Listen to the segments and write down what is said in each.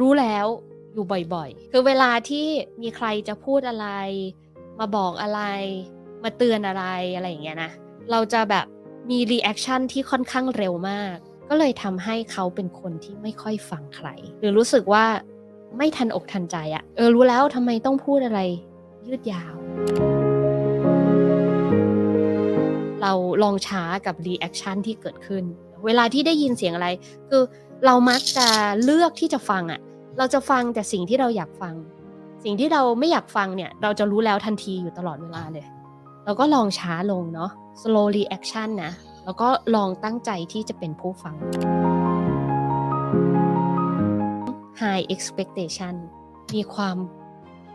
รู้แล้วอยู่บ่อยๆ คือเวลาที่มีใครจะพูดอะไร มาบอกอะไร มาเตือนอะไรอะไรอย่างเงี้ยนะ เราจะแบบมีรีแอคชั่นที่ค่อนข้างเร็วมาก ก็เลยทำให้เขาเป็นคนที่ไม่ค่อยฟังใคร หรือรู้สึกว่าไม่ทันอกทันใจอะเออรู้แล้วทำไมต้องพูดอะไรยืดยาว เราลองช้ากับรีแอคชั่นที่เกิดขึ้น เวลาที่ได้ยินเสียงอะไร คือ เรามักจะเลือกที่จะฟังอะเราจะฟังแต่สิ่งที่เราอยากฟัง สิ่งที่เราไม่อยากฟังเนี่ย เราจะรู้แล้วทันทีอยู่ตลอดเวลาเลย เราก็ลองช้าลงเนาะ slow reaction นะ แล้วก็ลองตั้งใจที่จะเป็นผู้ฟัง high expectation มีความ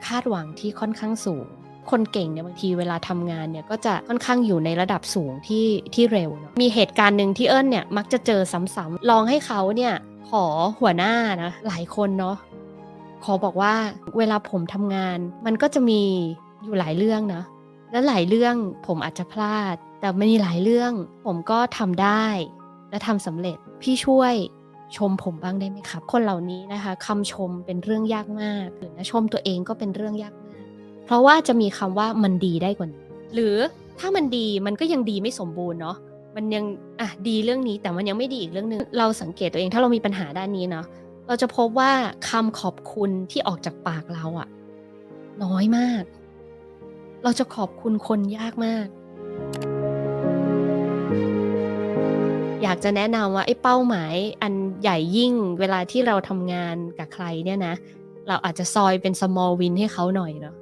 คาดหวังที่ค่อนข้างสูง คนเก่งเนี่ยบางทีเวลาทำงานเนี่ยก็จะค่อนข้างอยู่ในระดับสูงที่ที่เร็วเนอะมีเหตุการณ์หนึ่งที่เอิญเนี่ยมักจะเจอซ้ำๆลองให้เขาเนี่ยขอหัวหน้านะหลายคนเนาะขอบอกว่าเวลาผมทำงาน มันก็จะมีอยู่หลายเรื่องนะและหลายเรื่องผมอาจจะพลาด แต่มันมีหลายเรื่องผมก็ทำได้และทำสำเร็จพี่ช่วยชมผมบ้างได้ไหมครับ คนเหล่านี้นะคะคำชมเป็นเรื่องยากมากหรือนะชมตัวเองก็เป็นเรื่องยากมาก เพราะว่าจะมีคำว่ามันดีได้กว่านี้หรือถ้ามันดีมันก็ยังดีไม่สมบูรณ์เนาะมันยังอะดีเรื่องนี้แต่มันยังไม่ดีอีกเรื่องหนึ่งเราสังเกตตัวเองถ้าเรามีปัญหาด้านนี้เนาะเราจะพบว่าคำขอบคุณที่ออกจากปากเราอะน้อยมาก เราจะขอบคุณคนยากมาก อยากจะแนะนำว่าไอ้เป้าหมายอันใหญ่ยิ่งเวลาที่เราทำงานกับใครเนี่ยนะ เราอาจจะซอยเป็น small win ให้เขาหน่อยเนาะ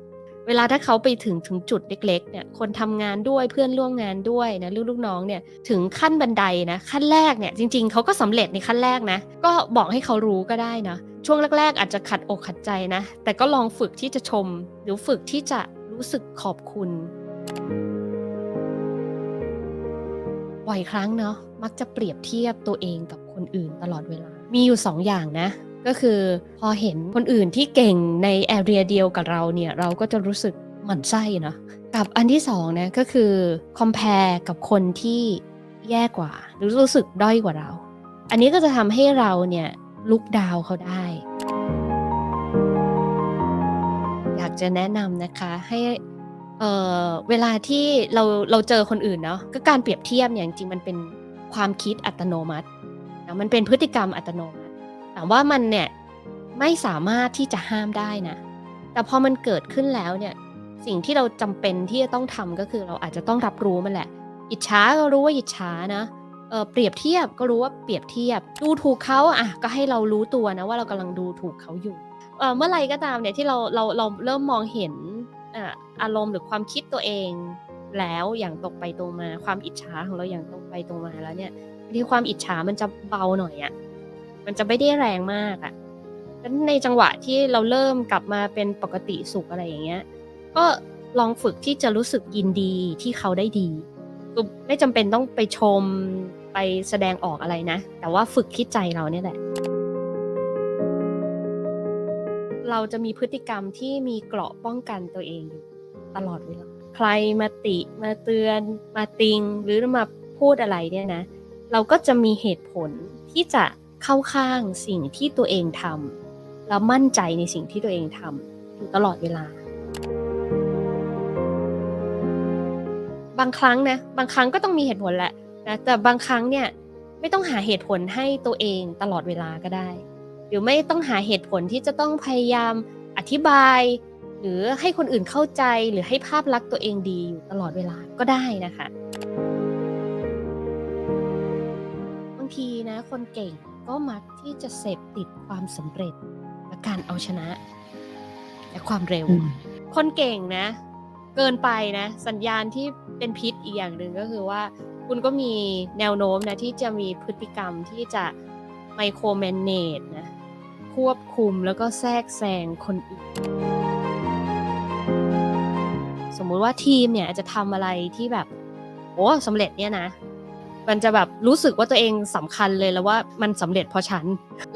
เวลาถ้าเขาไปถึงถึงจุดเล็ก ๆ เนี่ย คนทำงานด้วยเพื่อนร่วมงานด้วยนะลูกลูกน้องเนี่ยถึงขั้นบันไดนะขั้นแรกเนี่ยจริง ๆเขาก็สำเร็จในขั้นแรกนะ ก็บอกให้เขารู้ก็ได้นะช่วงแรก ๆ อาจจะขัดอกขัดใจนะ แต่ก็ลองฝึกที่จะชม หรือฝึกที่จะรู้สึกขอบคุณบ่อยครั้งเนาะมักจะเปรียบเทียบตัวเองกับคนอื่นตลอดเวลา มีอยู่2ออย่างนะ ก็คือพอเห็นคนอื่นที่เก่งในแอเรียเดียวกับเราเนี่ยเราก็จะรู้สึกหมั่นไส้เนาะกับอันที่สองนะก็คือ compare กับคนที่แย่กว่า หรือรู้สึกด้อยกว่าเรา อันนี้ก็จะทำให้เราเนี่ยลุกดาวเขาได้ อยากจะแนะนำนะคะให้เออเวลาที่เราเราเจอคนอื่นเนาะก็การเปรียบเทียบเนี่ยจริงมันเป็นความคิดอัตโนมัตินะมันเป็นพฤติกรรมอัตโนมัต แต่ว่ามันเนี่ยไม่สามารถที่จะห้ามได้นะ แต่พอมันเกิดขึ้นแล้วเนี่ย สิ่งที่เราจำเป็นที่จะต้องทำก็คือเราอาจจะต้องรับรู้มันแหละ อิจฉาก็รู้ว่าอิจฉานะเออเปรียบเทียบก็รู้ว่าเปรียบเทียบ ดูถูกเขาอะก็ให้เรารู้ตัวนะว่าเรากำลังดูถูกเขาอยู่เออเมื่อไรก็ตามเนี่ยที่เราเราเราเริ่มมองเห็นอะอารมณ์หรือความคิดตัวเองแล้วอย่างตรงไปตรงมาความอิจฉาของเราอย่างตรงไปตรงมาแล้วเนี่ยที่ความอิจฉามันจะเบาหน่อยอะ มันจะไม่ได้แรงมากอะ่ะแล้วในจังหวะที่เราเริ่มกลับมาเป็นปกติสุขอะไรอย่างเงี้ย ก็ลองฝึกที่จะรู้สึกยินดีที่เขาได้ดีคือไม่จำเป็นต้องไปชมไปแสดงออกอะไรนะ แต่ว่าฝึกที่ใจเราเนี่ยแหละ เราจะมีพฤติกรรมที่มีเกราะป้องกันตัวเองอยู่ตลอดเวลาใครมาติมาเตือนมาติงหรือมาพูดอะไรเนี่ยนะ เราก็จะมีเหตุผลที่จะ เข้าข้างสิ่งที่ตัวเองทำแล้วมั่นใจในสิ่งที่ตัวเองทำอยู่ตลอดเวลา บางครั้งนะบางครั้งก็ต้องมีเหตุผลแหละนะแต่บางครั้งเนี่ยไม่ต้องหาเหตุผลให้ตัวเองตลอดเวลาก็ได้ หรือไม่ต้องหาเหตุผลที่จะต้องพยายามอธิบาย หรือให้คนอื่นเข้าใจหรือให้ภาพลักษณ์ตัวเองดีอยู่ตลอดเวลาก็ได้นะคะบางทีนะคนเก่ง ก็มักที่จะเสพติดความสำเร็จและการเอาชนะ และความเร็วอืมคนเก่งนะ เกินไปนะ สัญญาณที่เป็นพิษอีกอย่างหนึ่งก็คือว่า คุณก็มีแนวโน้มนะ ที่จะมีพฤติกรรมที่จะไมโครแมเนจนะ ควบคุมแล้วก็แทรกแซงคนอื่น สมมุติว่าทีมเนี่ยอาจจะทำอะไรที่แบบ โอ้สำเร็จเนี่ยนะ มันจะแบบรู้สึกว่าตัวเองสำคัญเลยแล้วว่ามันสำเร็จเพราะฉัน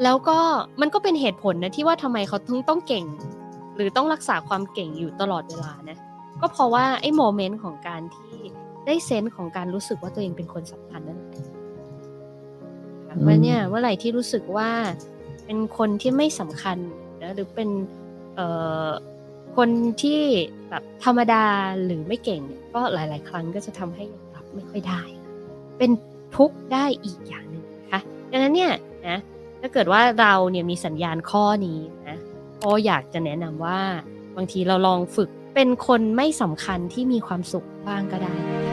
แล้วก็มันก็เป็นเหตุผลนะที่ว่าทำไมเขาถึงต้องเก่ง หรือต้องรักษาความเก่งอยู่ตลอดเวลานะก็เพราะว่าไอ้โมเมนต์ของการที่ได้เซนส์ของการรู้สึกว่าตัวเองเป็นคนสำคัญนั่นแหละเมื่อเนี่ยเมื่อไหร่ที่รู้สึกว่าเป็นคนที่ไม่สำคัญนะหรือเป็นเอ่อคนที่แบบธรรมดาหรือไม่เก่งเนี่ยก็หลาย ๆ ครั้งก็จะทำให้รับไม่ค่อยได้ เป็นทุกข์ได้อีกอย่างหนึ่งนะคะดังนั้นเนี่ยนะถ้าเกิดว่าเราเนี่ยมีสัญญาณข้อนี้นะก็อยากจะแนะนำว่าบางทีเราลองฝึกเป็นคนไม่สำคัญที่มีความสุขบ้างก็ได้นะคะ